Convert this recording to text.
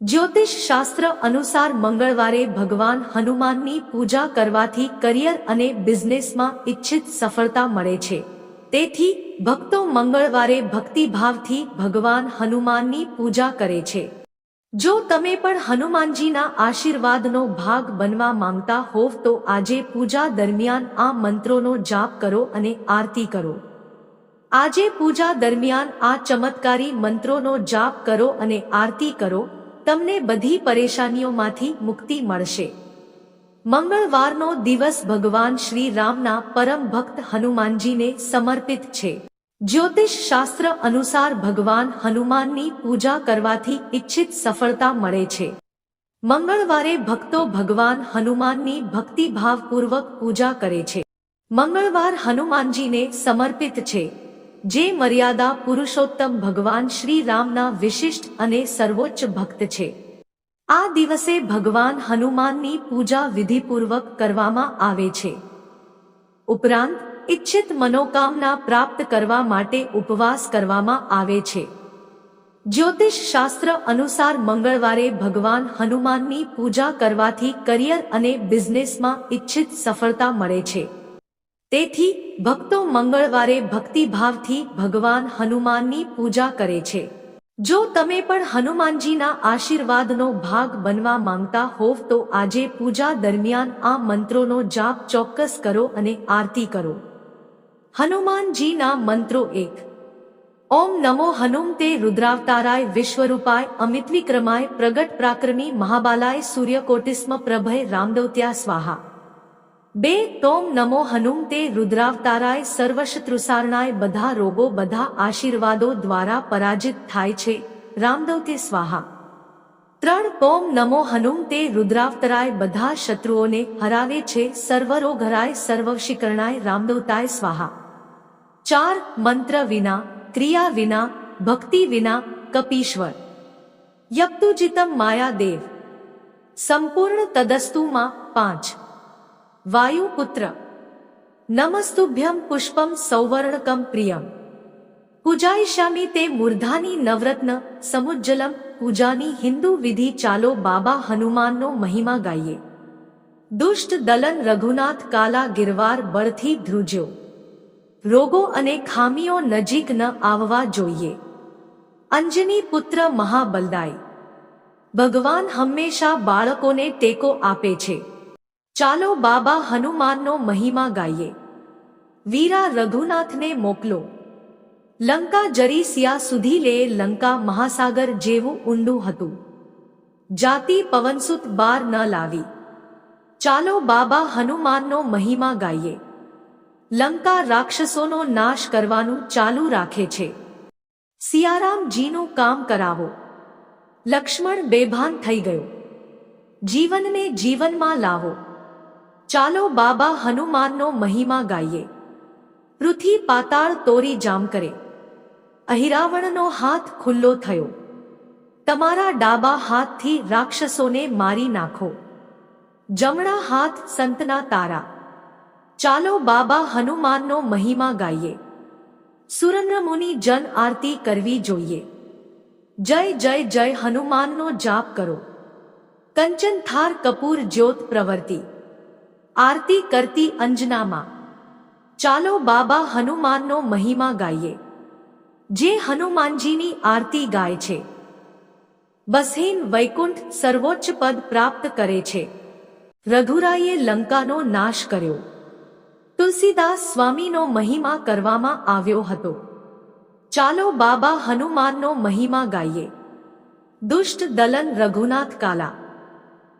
જ્યોતિષ શાસ્ત્ર અનુસાર મંગળવારે ભગવાન હનુમાનની પૂજા કરવાથી કરિયર અને બિઝનેસમાં ઇચ્છિત સફળતા મળે છે. તેથી, ભક્તો મંગળવારે ભક્તિભાવથી ભગવાન હનુમાનની પૂજા કરે છે. જો તમે પણ હનુમાનજીના આશીર્વાદનો ભાગ બનવા માંગતા હોવ તો આજે પૂજા દરમિયાન આ મંત્રોનો જાપ કરો અને આરતી કરો. આજે પૂજા દરમિયાન આ ચમત્કારી મંત્રોનો જાપ કરો અને આરતી કરો. તમને બધી પરેશાનીઓમાંથી મુક્તિ મળશે. મંગળવારનો દિવસ ભગવાન શ્રી રામના પરમ ભક્ત હનુમાનજીને સમર્પિત છે. જ્યોતિષ શાસ્ત્ર અનુસાર ભગવાન હનુમાનની પૂજા કરવાથી ઇચ્છિત સફળતા મળે છે. મંગળવારે ભક્તો ભગવાન હનુમાનની ભક્તિભાવપૂર્વક પૂજા કરે છે. મંગળવાર હનુમાનજીને સમર્પિત છે. જે મર્યાદા પુરુષોત્તમ ભગવાન શ્રી રામના વિશિષ્ટ અને સર્વોચ્ચ ભક્ત છે. આ દિવસે ભગવાન હનુમાનની પૂજા વિધિપૂર્વક કરવામાં આવે છે. ઉપરાંત ઇચ્છિત મનોકામના પ્રાપ્ત કરવા માટે ઉપવાસ કરવામાં આવે છે. જ્યોતિષ શાસ્ત્ર અનુસાર મંગળવારે ભગવાન હનુમાનની પૂજા કરવાથી કરિયર અને બિઝનેસમાં ઇચ્છિત સફળતા મળે છે. તેથી ભક્તો મંગળવારે ભક્તિભાવથી ભગવાન હનુમાનની પૂજા કરે છે. જો તમે પણ હનુમાનજીના આશીર્વાદનો ભાગ બનવા માંગતા હોવ તો આજે પૂજા દરમિયાન આ મંત્રોનો જાપ ચોક્કસ કરો અને આરતી કરો. હનુમાનજીના મંત્રો એક. ઓમ નમો હનુમ તે રુદ્રાવતારાય વિશ્વરૂપાય અમિતવિક્રમાય પ્રગટ પ્રાક્રમી મહાબાલાય સૂર્યકોટિસ્મ પ્રભય રામદૌત્યા સ્વાહા. બે તોમ નમો હનુમ તે રુદ્રાવતારાય સર્વશત્રુસારણાય બધા રોગો બધા આશીર્વાદો દ્વારા પરાજિત થાય છે. રામદવતે સ્વાહા. ત્રણ ટોમ નમો હનુમ તે રુદ્રાવતરાય બધા શત્રુઓને હરાવે છે. સર્વરોઘરાય હરાય રામદવતાય સ્વાહા. ચાર મંત્ર વિના, ક્રિયા વિના, ભક્તિ વિના, કપીશ્વર. યપ્તુજિતમ માયાદેવ. સંપૂર્ણ તદસ્તુમાં પાંચ. વાયુપુત્ર. નમસ્તુભ્યમ પુષ્પમ સૌવર્ણકમ પ્રિયમ. પૂજાઈશામી તે મૂર્ધાની નવરત્ન, સમુજ્જલમ, પૂજાની હિન્દુ વિધિ ચાલો બાબા હનુમાનનો મહિમા ગાઈએ. દુષ્ટ દલન રઘુનાથ કાલા ગિરવાર બળથી ધ્રુજ્યો. રોગો અને ખામીઓ નજીક ન આવવા જોઈએ. અંજની પુત્ર મહાબલદાય. ભગવાન હંમેશા બાળકોને ટેકો આપે છે. ચાલો બાબા હનુમાનનો મહિમા ગાઈએ. વીરા રઘુનાથને મોકલો. લંકા જરી સિયા સુધી લે લંકા મહાસાગર જેવું ઊંડું હતું. જાતિ પવનસુત બાર ન લાવી. ચાલો બાબા હનુમાનનો મહિમા ગાઈએ. લંકા રાક્ષસોનો નાશ કરવાનું ચાલુ રાખે છે. સિયારામજીનું કામ કરાવો. લક્ષ્મણ બેભાન થઈ ગયો. જીવનને જીવનમાં લાવો. ચાલો બાબા હનુમાનનો મહિમા ગાઈએ. પૃથ્વી પાતાળ તોરી જામ કરે. અહિરાવણનો હાથ ખુલ્લો થયો. તમારા ડાબા હાથથી રાક્ષસોને મારી નાખો. જમણા હાથ સંતના તારા. ચાલો બાબા હનુમાનનો મહિમા ગાઈએ. સુરેન્દ્રમુનિ જન આરતી કરવી જોઈએ. જય જય જય હનુમાનનો જાપ કરો. કંચન થાર કપૂર જ્યોત પ્રવર્તી. આરતી કરતી અંજનામાં. ચાલો બાબા હનુમાનનો મહિમા ગાઈએ. જે હનુમાનજીની આરતી ગાય છે. બસહીન વૈકુંઠ સર્વોચ્ચ પદ પ્રાપ્ત કરે છે. રઘુરાઈએ લંકાનો નાશ કર્યો. તુલસીદાસ સ્વામીનો મહિમા કરવામાં આવ્યો હતો. ચાલો બાબા હનુમાનનો મહિમા ગાઈએ. દુષ્ટ દલન રઘુનાથ કાલા.